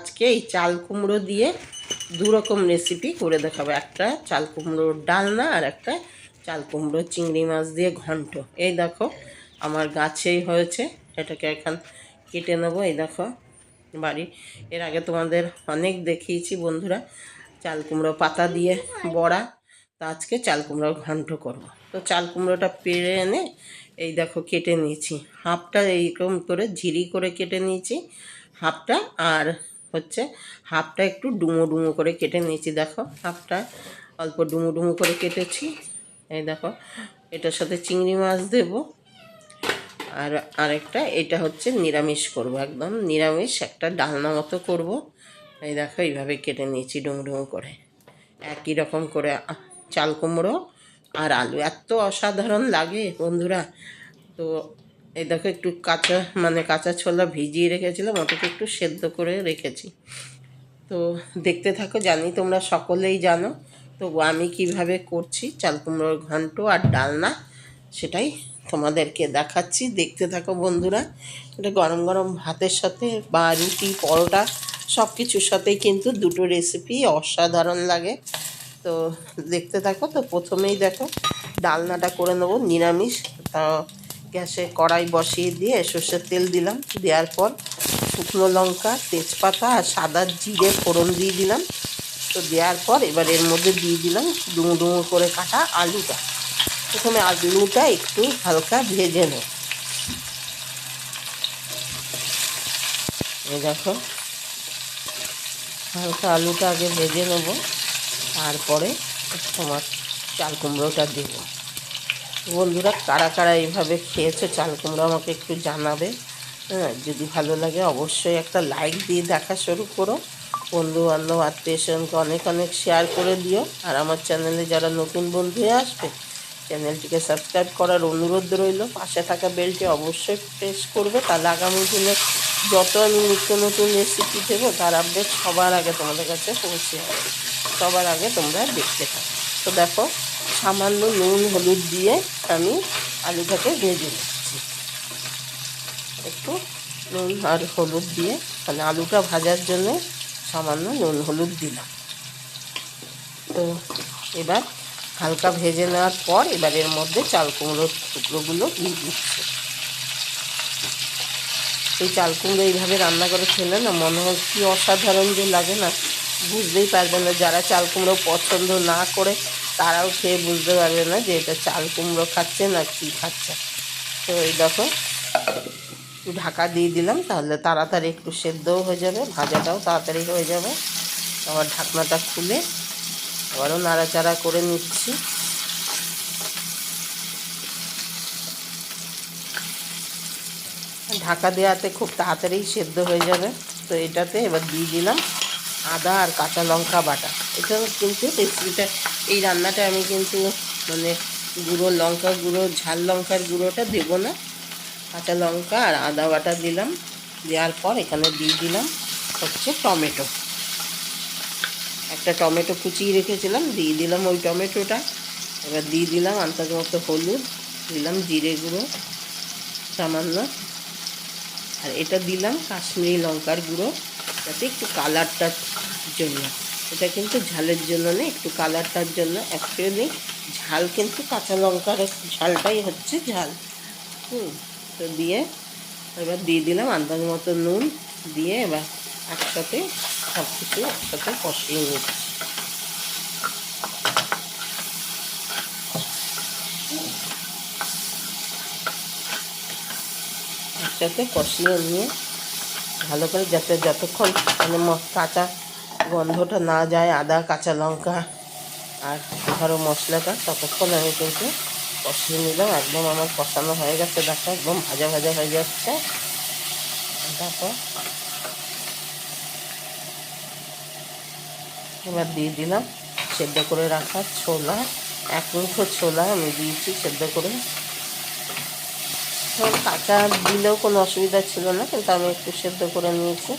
আজকে এই চাল কুমড়ো দিয়ে দু রকম রেসিপি করে দেখাবো। একটা চাল কুমড়োর ডালনা আর একটা চাল কুমড়ো চিংড়ি মাছ দিয়ে ঘন্ট। এই দেখো, আমার গাছেই হয়েছে। এটাকে এখন কেটে নেব। এই দেখো বাড়ি এর আগে তোমাদের অনেক দেখিয়েছি বন্ধুরা, চাল কুমড়ো পাতা দিয়ে বড়া। তো আজকে চাল কুমড়ো ঘন্ট করব। তো চাল কুমড়োটা পেরে এনে এই দেখো কেটে নিয়েছি। হাফটা এইরকম করে ঝিরি করে কেটে নিয়েছি, হাফটা আর হচ্ছে হাফটা একটু ডুমো ডুমো করে কেটে নিয়েছি, দেখো হাফটা অল্প ডুমো ডুমো করে কেটেছি। এই দেখো, এটার সাথে চিংড়ি মাছ দেবো। আর আরেকটা, এটা হচ্ছে নিরামিষ করব একদম, নিরামিষ একটা ডালনা মতো করব। এই দেখো, এইভাবে কেটে নিয়েছি ডুমো ডুমো করে। একই রকম করে চাল কুমড়ো আর আলু, এত অসাধারণ লাগে বন্ধুরা। তো এই দেখো একটু কাঁচা মানে কাঁচা ছোলা ভিজিয়ে রেখেছিলাম, ওটাকে একটু সেদ্ধ করে রেখেছি। তো দেখতে থাকো, জানি তোমরা সকলেই জানো, তো আমি কীভাবে করছি, চাল কুমড়োর ঘন্ট আর ডালনা, সেটাই তোমাদেরকে দেখাচ্ছি। দেখতে থাকো বন্ধুরা, এটা গরম গরম ভাতের সাথে বা রুটি, পরোটা সব কিছুর সাথেই কিন্তু দুটো রেসিপি অসাধারণ লাগে। তো দেখতে থাকো, তো প্রথমেই দেখো, ডালনাটা করে নেব নিরামিষ, তা গ্যাসে কড়াই বসিয়ে দিয়ে সর্ষের তেল দিলাম। দেওয়ার পর শুকনো লঙ্কা, তেজপাতা আর সাদা জিরে ফোড়ন দিয়ে দিলাম। তো দেওয়ার পর এবার এর মধ্যে দিয়ে দিলাম ডুমো ডুমো করে কাটা আলুটা। প্রথমে আলুটা একটু হালকা ভেজে নেব। দেখো, হালকা আলুটা আগে ভেজে নেব। তারপরে তোমার চাল কুমড়োটা দেবো। বন্ধুরা, কারা কারা এইভাবে খেয়েছো চাল কুমড়ো আমাকে একটু জানাবে। হ্যাঁ যদি ভালো লাগে অবশ্যই একটা লাইক দিয়ে দেখা শুরু করো। বন্ধু বান্ধব আত্মীয় স্বজনকে অনেক অনেক শেয়ার করে দিও। আর আমার চ্যানেলে যারা নতুন বন্ধু হয়ে আসবে চ্যানেলটিকে সাবস্ক্রাইব করার অনুরোধ রইল। পাশে থাকা বেলটি অবশ্যই প্রেস করবে। তাহলে আগামী দিনে যত আমি নিত্য নতুন রেসিপি দেবো, তার আপডেট সবার আগে তোমাদের কাছে পৌঁছে যাবে। সবার আগে তোমরা দেখতে থাকো। তো দেখো সামান্য নুন, হলুদ দিয়ে আমি আলুটাকে ভেজে নিচ্ছি। একটু নুন আর হলুদ দিয়ে মানে আলুটা ভাজার জন্য সামান্য নুন, হলুদ দিলাম। তো এবার হালকা ভেজে নেওয়ার পর এবার এর মধ্যে চাল কুমড়োর টুকরোগুলো দিয়ে দিচ্ছি। এই চাল কুমড়ো এইভাবে রান্না করে খেলে না মনে হয় কি অসাধারণ যে লাগে না, বুঝতেই পারবে না যারা চাল কুমড়ো পছন্দ না করে তারাও খেয়ে বুঝতে পারবে না যে এটা চাল কুমড়ো খাচ্ছে না কী খাচ্ছে। তো এই দেখো ঢাকা দিয়ে দিলাম, তাহলে তাড়াতাড়ি একটু সেদ্ধও হয়ে যাবে, ভাজাটাও তাড়াতাড়ি হয়ে যাবে। আবার ঢাকনাটা খুলে আবারও নাড়াচাড়া করে নিচ্ছি। ঢাকা দেওয়াতে খুব তাড়াতাড়ি সেদ্ধ হয়ে যাবে। তো এটাতে এবার দিয়ে দিলাম আদা আর কাঁচা লঙ্কা বাটা। এটা কিন্তু রেসিপিটা এই রান্নাটা আমি কিন্তু মানে গুঁড়ো লঙ্কা গুঁড়ো, ঝাল লঙ্কার গুঁড়োটা দেবো না। কাঁচা লঙ্কা আর আদা বাটা দিলাম, দেওয়ার পর এখানে দিয়ে দিলাম হচ্ছে টমেটো। একটা টমেটো কুচিয়ে রেখেছিলাম, দিয়ে দিলাম ওই টমেটোটা। এবার দিয়ে দিলাম আন্দাজ মতো হলুদ, দিলাম জিরে গুঁড়ো সামান্য। আর এটা দিলাম কাশ্মীরি লঙ্কার গুঁড়ো, যাতে একটু কালারটার জন্য। এটা কিন্তু ঝালের জন্য না একটু কালারটার জন্য। অ্যাকচুয়ালি ঝাল কিন্তু কাঁচা লঙ্কার ঝালটাই হচ্ছে ঝাল। হুম, তো দিয়ে এবার দিয়ে দিলাম আন্দাজ মতো নুন দিয়ে এবার একসাথে সব কিছু একসাথে কষিয়ে নিচ্ছি। একসাথে কষিয়ে নিয়ে ভালো করে যাতে যতক্ষণ মানে কাঁচা গন্ধটা না যায়, আদা, কাঁচা লঙ্কা আর ধরো মশলাটা ততক্ষণ আমি কিন্তু কষিয়ে নিলাম। একদম আমার কষানো হয়ে গেছে, দেখো একদম ভাজা ভাজা হয়ে যাচ্ছে। দেখো, এবার দিয়ে দিলাম সেদ্ধ করে রাখা ছোলা। এক মুঠো ছোলা আমি দিয়েছি সেদ্ধ করে। কাঁচা দিলেও কোনো অসুবিধা ছিল না, কিন্তু আমি একটু সেদ্ধ করে নিয়েছি।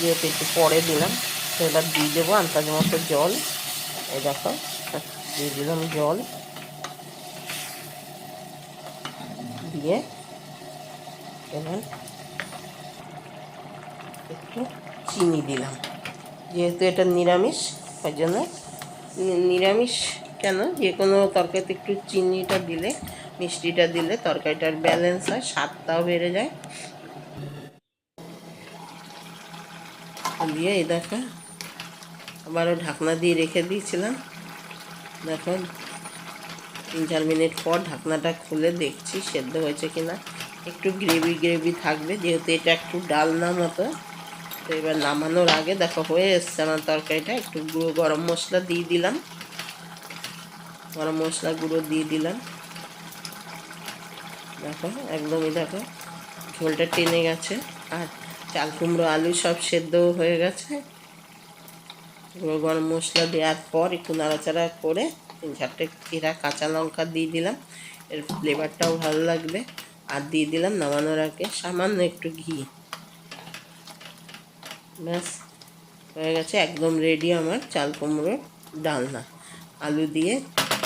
যেহেতু একটু পরে দিলাম। তো এবার দিয়ে দেবো আন্দাজ মতো জল। এই দেখো, দিয়ে দিলাম জল। দিয়ে এবার একটু চিনি দিলাম। যেহেতু এটা নিরামিষ ওই জন্য নিরামিষ কেন? যে কোনো তরকারিতে একটু চিনিটা দিলে, মিষ্টিটা দিলে তরকারিটার ব্যালেন্স হয়, স্বাদটাও বেড়ে যায়। দিয়ে এই দেখো আবারও ঢাকনা দিয়ে রেখে দিয়েছিলাম। দেখো, তিন চার মিনিট পর ঢাকনাটা খুলে দেখছি সেদ্ধ হয়েছে কিনা। একটু গ্রেভি গ্রেভি থাকবে, যেহেতু এটা একটু ডালনা মতো। তো এবার নামানোর আগে দেখো, হয়ে এসছে আমার তরকারিটা। একটু গুঁড়ো গরম মশলা দিয়ে দিলাম। গরম মশলা গুঁড়ো দিয়ে দিলাম। দেখো, একদমই দেখো, ঝোলটা টেনে গেছে। আর চাল কুমড়ো, আলু সব সেদ্ধ হয়ে গেছে। গরম মশলা দেওয়ার পর একটু নাড়াচাড়া করে তিন চারটে চিরা কাঁচা লঙ্কা দিয়ে দিলাম। এর ফ্লেভারটাও ভালো লাগবে। আর দিয়ে দিলাম নামানোর আগে সামান্য একটু ঘি। ব্যাস, হয়ে গেছে একদম রেডি আমার চাল কুমড়োর ডালনা। আলু দিয়ে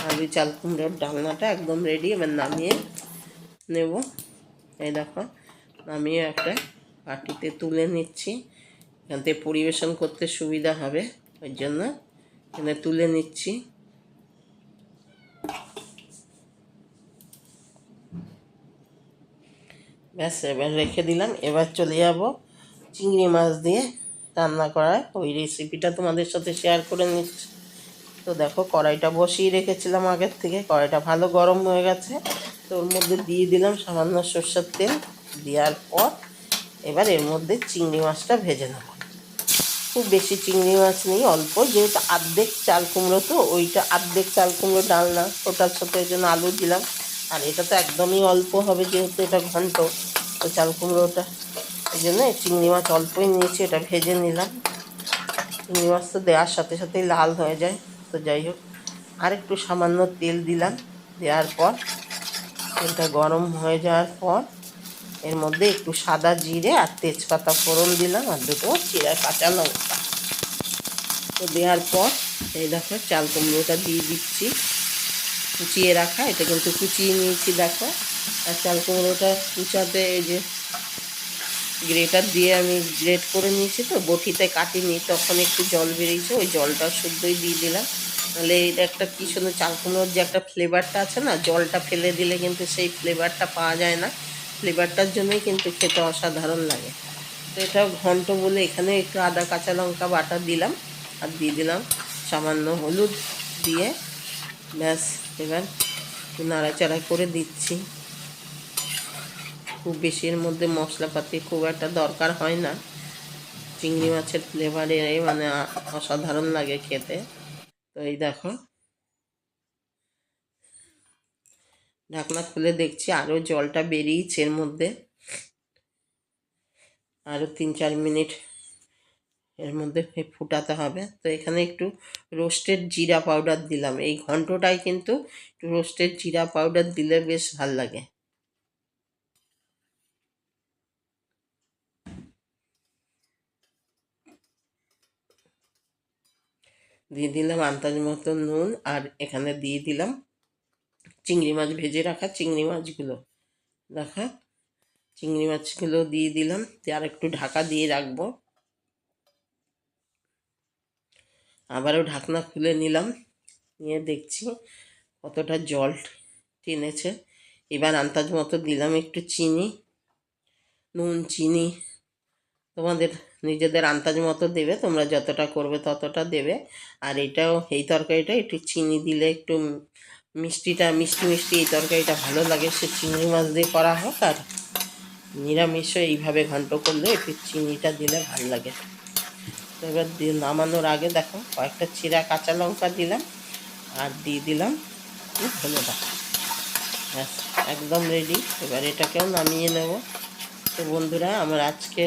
আলু চাল কুমড়োর ডালনাটা একদম রেডি এবার নামিয়ে নেব। এই দেখো, নামিয়ে একটা বাটিতে তুলে নিচ্ছি। এখান থেকে পরিবেশন করতে সুবিধা হবে। ওই জন্য এখানে তুলে নিচ্ছি ব্যাস এবার রেখে দিলাম এবার চলে যাব চিংড়ি মাছ দিয়ে রান্না করার ওই রেসিপিটা তোমাদের সাথে শেয়ার করে নিচ্ছি। তো দেখো, কড়াইটা বসিয়ে রেখেছিলাম আগের থেকে। কড়াইটা ভালো গরম হয়ে গেছে। তো ওর মধ্যে দিয়ে দিলাম সামান্য সর্ষের তেল। দেওয়ার পর এবার এর মধ্যে চিংড়ি মাছটা ভেজে নেব। খুব বেশি চিংড়ি মাছ নেই, অল্প। যেহেতু আর্ধেক চাল কুমড়ো তো, ওইটা আর্ধেক চাল কুমড়ো ডাল না, ওটার সাথে ওই জন্য আলু দিলাম। আর এটা তো একদমই অল্প হবে, যেহেতু এটা ঘন্ট, তো চাল কুমড়োটা। এই জন্য চিংড়ি মাছ অল্পই নিয়েছি এটা ভেজে নিলাম। চিংড়ি মাছ তো দেওয়ার সাথে সাথেই লাল হয়ে যায়, তো যাই হোক। আর একটু সামান্য তেল দিলাম দেওয়ার পর। তেলটা গরম হয়ে যাওয়ার পর এর মধ্যে একটু সাদা জিরে আর তেজপাতা ফোড়ন দিলাম আর দুটো চিরা কাঁচা লঙ্কা। তো দেওয়ার পর এই দেখো চাল কুমড়োটা দিয়ে দিচ্ছি। কুচিয়ে রাখা, এটা কিন্তু কুচিয়ে নিয়েছি দেখো। আর চাল কুমড়োটা কুচাতে এই যে গ্রেটার দিয়ে আমি গ্রেট করে নিয়েছি তো, বটিতে কাটিনি, তখন একটু জল বেরিয়েছে, ওই জলটা শুদ্ধই দিয়ে দিলাম। তাহলে এটা একটা কী সুন্দর চাল কুমড়োর যে একটা ফ্লেভারটা আছে না, জলটা ফেলে দিলে কিন্তু সেই ফ্লেভারটা পাওয়া যায় না। ফ্লেভারটার জন্যই কিন্তু খেতে অসাধারণ লাগে। তো এটা ঘন্ট বলে এখানে একটু আদা, কাঁচা লঙ্কা বাটা দিলাম আর দিয়ে দিলাম সামান্য হলুদ দিয়ে। ব্যাস, এবার নাড়াচাড়া করে দিচ্ছি। খুব বেশি এর মধ্যে মশলাপাতি খুব একটা দরকার হয় না। চিংড়ি মাছের ফ্লেভারে মানে অসাধারণ লাগে খেতে। তো এই দেখো ঢাকনা খুলে দেখছি আরও জলটা বেরিয়েছে এর মধ্যে। আরও তিন চার মিনিট এর মধ্যে ফুটাতে হবে। তো এখানে একটু রোস্টেড জিরা পাউডার দিলাম। এই ঘন্টটায় কিন্তু একটু রোস্টেড জিরা পাউডার দিলে বেশ ভালো লাগে। দিয়ে দিলাম আন্দাজ মতো নুন আর এখানে দিয়ে দিলাম চিংড়ি মাছ ভেজে রাখা চিংড়ি মাছগুলো। দেখা, চিংড়ি মাছগুলো দিয়ে দিলাম। দিয়ে আর একটু ঢাকা দিয়ে রাখব। আবারও ঢাকনা খুলে নিলাম। নিয়ে দেখছি কতটা জল টেনেছে। এবার আন্দাজ মতো দিলাম একটু চিনি, নুন, চিনি। তোমাদের নিজেদের আন্দাজ মতো দেবে, তোমরা যতটা করবে ততটা দেবে। আর এটাও, এই তরকারিটা একটু চিনি দিলে একটু মিষ্টিটা, মিষ্টি মিষ্টি এই তরকারিটা ভালো লাগে। সে চিংড়ি মাছ দিয়ে করা হোক আর নিরামিষও এইভাবে ঘন্ট করলে একটু চিনিটা দিলে ভালো লাগে। তো এবার নামানোর আগে দেখো কয়েকটা চিরা কাঁচা লঙ্কা দিলাম আর দিয়ে দিলাম ধনেটা ব্যাস, একদম রেডি এবার এটাকেও নামিয়ে নেব। তো বন্ধুরা, আমার আজকে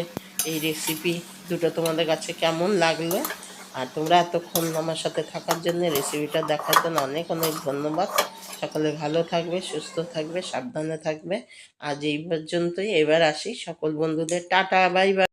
এই রেসিপি দুটো তোমাদের কাছে কেমন লাগল? আর তোমরা এতক্ষণ আমার সাথে থাকার জন্য রেসিপিটা দেখার জন্য অনেক অনেক ধন্যবাদ। সকলে ভালো থাকবে, সুস্থ থাকবে, সাবধানে থাকবে। আজ এই পর্যন্তই। এবার আসি সকল বন্ধুদের। Tata, bye bye.